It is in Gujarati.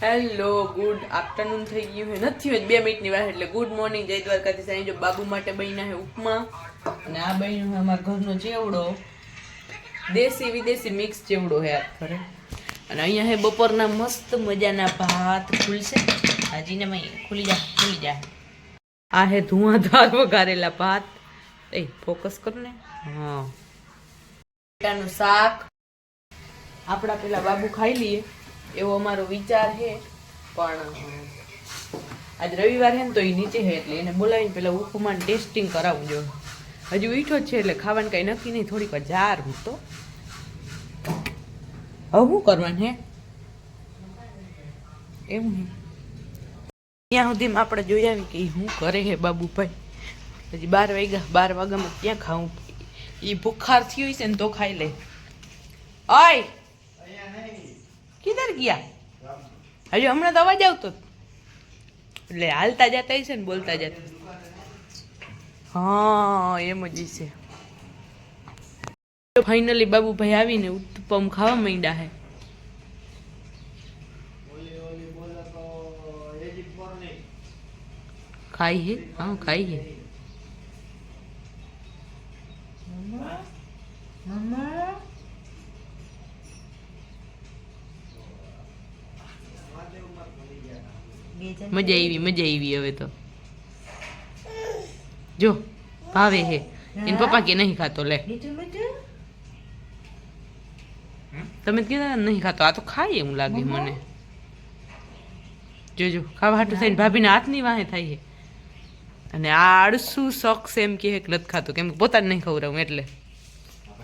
હેલો ગુડ આફ્ટરનૂન થઈ ગયું હે નથી હોય બે મિનિટની વાર એટલે ગુડ મોર્નિંગ જય દ્વારકાથી સાંઈ બાબુ માટે બન્યા હે ઉપમા. અને આ બન્યું હે અમારા ઘરનો ચેવડો. દેશી વિદેશી મિક્સ ચેવડો હે આ. ઘરે અને અહીંયા હે બપોરના મસ્ત મજાના ભાત ખુલશે હાજીને મય ખુલી જા ખુલી જા. આ હે ધુઆધાર વઘારેલા ભાત. એ ફોકસ કર ને. હા. શાક. આપણા પેલા બાબુ ખાઈ લઈએ. એવો અમારો વિચાર છે. પણ આજ રવિવાર છે ને તો એ નીચે છે એટલે એને બોલાવીને પેલા ઉપમાન ટેસ્ટિંગ કરાવવું જો. હજુ મીઠો જ છે એટલે ખાવાનું કઈ નક્કી નહીં, થોડીક વાર જાર હું તો. હવે શું કરવાનું હે? એમ ત્યાં સુધીમાં આપણે જોઈ આવી કે શું કરે હે બાબુભાઈ. હજી બાર વાગ્યા, બાર વાગ્યામાં ક્યાં ખાવું? એ ભૂખાર થયું છે ને તો ખાઈ લે. ઓય કિધર ગયા? હજુ હમણાં તો અવાજ આવતો. એટલે હાલતા જતા હશે ને બોલતા જતા. હા, એમ જ છે. ફાઇનલી બાબુભાઈ આવીને ઉત્તપમ ખાવા માંડ્યા હે. ખાઈ હે? હા, ખાઈ હે. મજા આવી મજા આવી હવે તો. જો ભાવે હે. એને પપ્પા કે નહીં ખાતો લે. તમે કીધા નહીં ખાતો આ તો ખાય એવું લાગે મને. જોજો ખાવા હાટું થઈને ભાભીના હાથની વાહે થાય છે અને આ આળસુ શોખ એમ કે નથી ખાતો કેમ કે પોતાને નહીં ખવડાવું એટલે.